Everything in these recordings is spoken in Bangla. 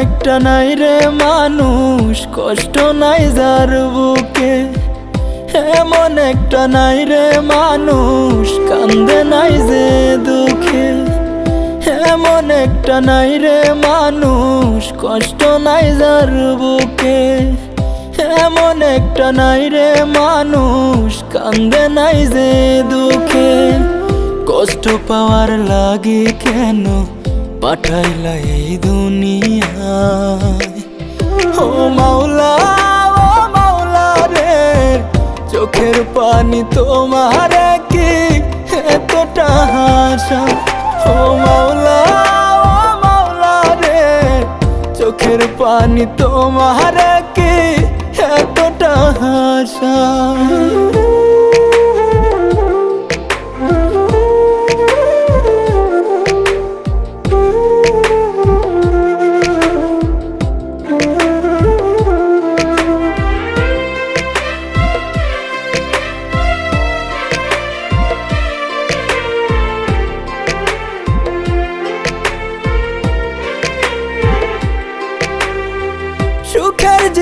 একটা নাই রে মানুষ, কষ্ট নাই যার বুকে। এমন একটা নাই রে মানুষ, কান্দে নাই যে দুঃখে। এমন একটা নাই রে মানুষ, কষ্ট নাই যার বুকে। এমন একটা নাই রে মানুষ, কান্দে নাই যে দুঃখে। কষ্ট পাওয়ার লাগে কেন? পাঠাইলা এই দুনিয়ায় ও মাওলা ও মাওলা রে, চোখের পানি তোমার কি এতটা হাসা ও মাওলা ও মাওলা রে, চোখের পানি তোমার কি এতটা হাসা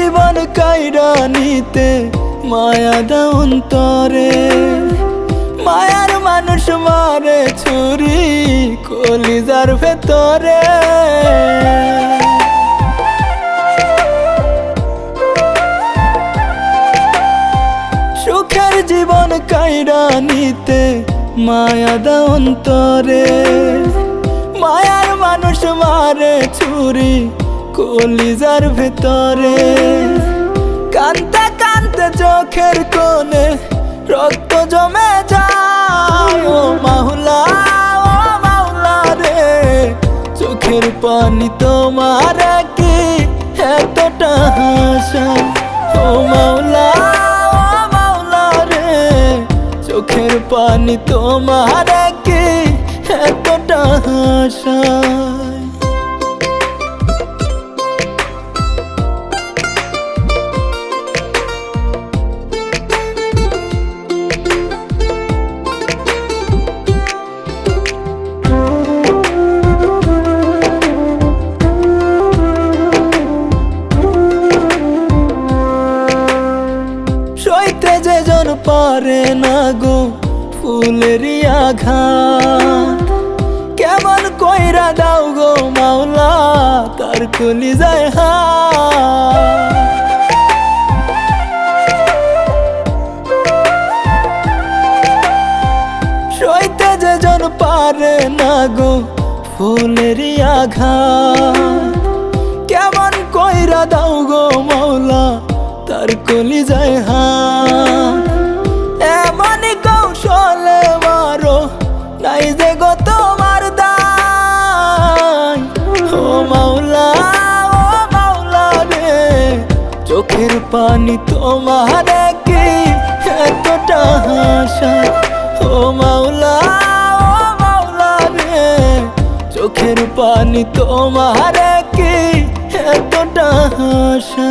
জীবন কাইরা নিতে মায়া অন্তরে। মায়ার মানুষ মারে ছুরি কলিজার ভেতরে। সুখের জীবন কাইরা নিতে মায়া অন্তরে। মায়ার মানুষ মারে ছুরি কলিজার ভেতরে। কান্তে কান্তে চোখের কোণে রক্ত জমে যায়। মাহুলা ও মাহুলা রে, চোখের পানি তোমার কি এতটা হাসা? ও মাওলা ও মাওলা রে, চোখের পানি তোমার কি এতটা হাসা? সইতে যে জন পারে না গো ফুলেরই আঘাত কেমন কইরা দাও গো মাওলা, তার কলি যায় হা। সইতে যে জন পারে না গো ফুলেরই আঘাত কেমন কইরা দাও গো মাওলা, তার কলি যায় হা। পানি তোমার কি? এতটা হাসা। ও মাওলা ও মাওলা রে, চোখের পানি তোমার কি? এতটা হাসা।